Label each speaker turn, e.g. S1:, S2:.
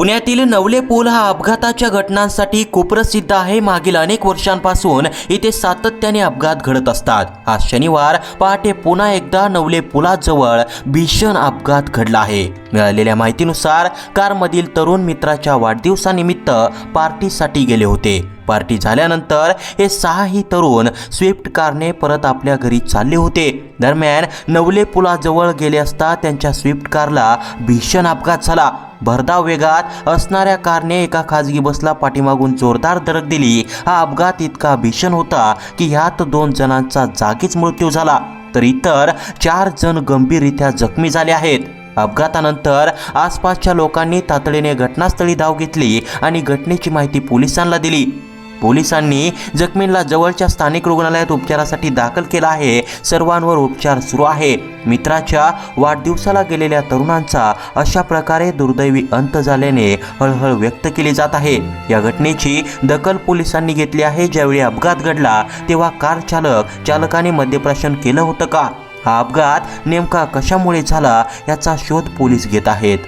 S1: पुण्यातील नवले पूल हा अपघाताच्या घटनांसाठी कुप्रसिद्ध आहे. मागील अनेक वर्षांपासून इथे सातत्याने अपघात घडत असतात. आज शनिवार पहाटे पुन्हा एकदा नवले पुलाजवळ भीषण अपघात घडला आहे. मिळालेल्या माहितीनुसार कारमधील तरुण मित्राच्या वाढदिवसानिमित्त पार्टीसाठी गेले होते. पार्टी झाल्यानंतर हे सहाही तरुण स्विफ्ट कारने परत आपल्या घरी चालले होते. दरम्यान नवले पुलाजवळ गेले असता त्यांच्या स्विफ्ट कारला भीषण अपघात झाला. भरधाव वेगात असणाऱ्या कारने एका खाजगी बसला पाठीमागून जोरदार धडक दिली. हा अपघात इतका भीषण होता की ह्यात दोन जणांचा जागीच मृत्यू झाला. तर इतर चार जण गंभीररित्या जखमी झाले आहेत. अपघातानंतर आसपासच्या लोकांनी तातडीने घटनास्थळी धाव घेतली आणि घटनेची माहिती पोलिसांना दिली. पोलिसांनी जखमींना जवळच्या स्थानिक रुग्णालयात उपचारासाठी दाखल केला आहे. सर्वांवर उपचार सुरू आहे. मित्राच्या वाढदिवसाला गेलेल्या तरुणांचा अशा प्रकारे दुर्दैवी अंत झाल्याने हळहळ व्यक्त केली जात आहे. या घटनेची दखल पोलिसांनी घेतली आहे. ज्यावेळी अपघात घडला तेव्हा कार चालक चालकाने मद्यप्राशन केलं होतं का? हा अपघात नेमका कशामुळे झाला याचा शोध पोलीस घेत आहेत.